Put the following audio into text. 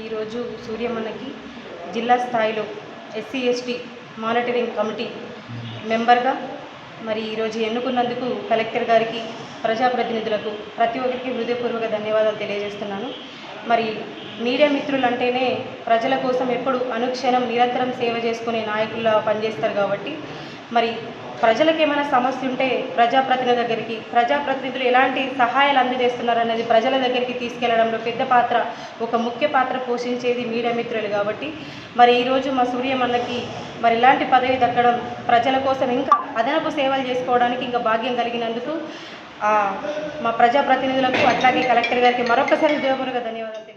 ఈరోజు సూర్యమన్నకి జిల్లా స్థాయిలో ఎస్సీ ఎస్టీ మానిటరింగ్ కమిటీ మెంబర్గా మరి ఈరోజు ఎన్నుకున్నందుకు కలెక్టర్ గారికి ప్రజాప్రతినిధులకు ప్రతి ఒక్కరికి హృదయపూర్వక ధన్యవాదాలు తెలియజేస్తున్నాను. మరి మీడియా మిత్రులు అంటేనే ప్రజల కోసం ఎప్పుడు అనుక్షణం నిరంతరం సేవ చేసుకునే నాయకుల్లా పనిచేస్తారు కాబట్టి మరి ప్రజలకు ఏమైనా సమస్య ఉంటే ప్రజాప్రతినిధుల దగ్గరికి ప్రజాప్రతినిధులు ఎలాంటి సహాయాలు అందజేస్తున్నారు అనేది ప్రజల దగ్గరికి తీసుకెళ్ళడంలో పెద్ద పాత్ర ఒక ముఖ్య పాత్ర పోషించేది మీడియా మిత్రులు కాబట్టి మరి ఈరోజు మా సూర్యమన్నకి మరి ఇలాంటి పదవి దక్కడం ప్రజల కోసం ఇంకా అదనపు సేవలు చేసుకోవడానికి ఇంకా భాగ్యం కలిగినందుకు మా ప్రజాప్రతినిధులకు అట్లాగే కలెక్టర్ గారికి మరొకసారి ఉద్యోగపూర్వక ధన్యవాదాలు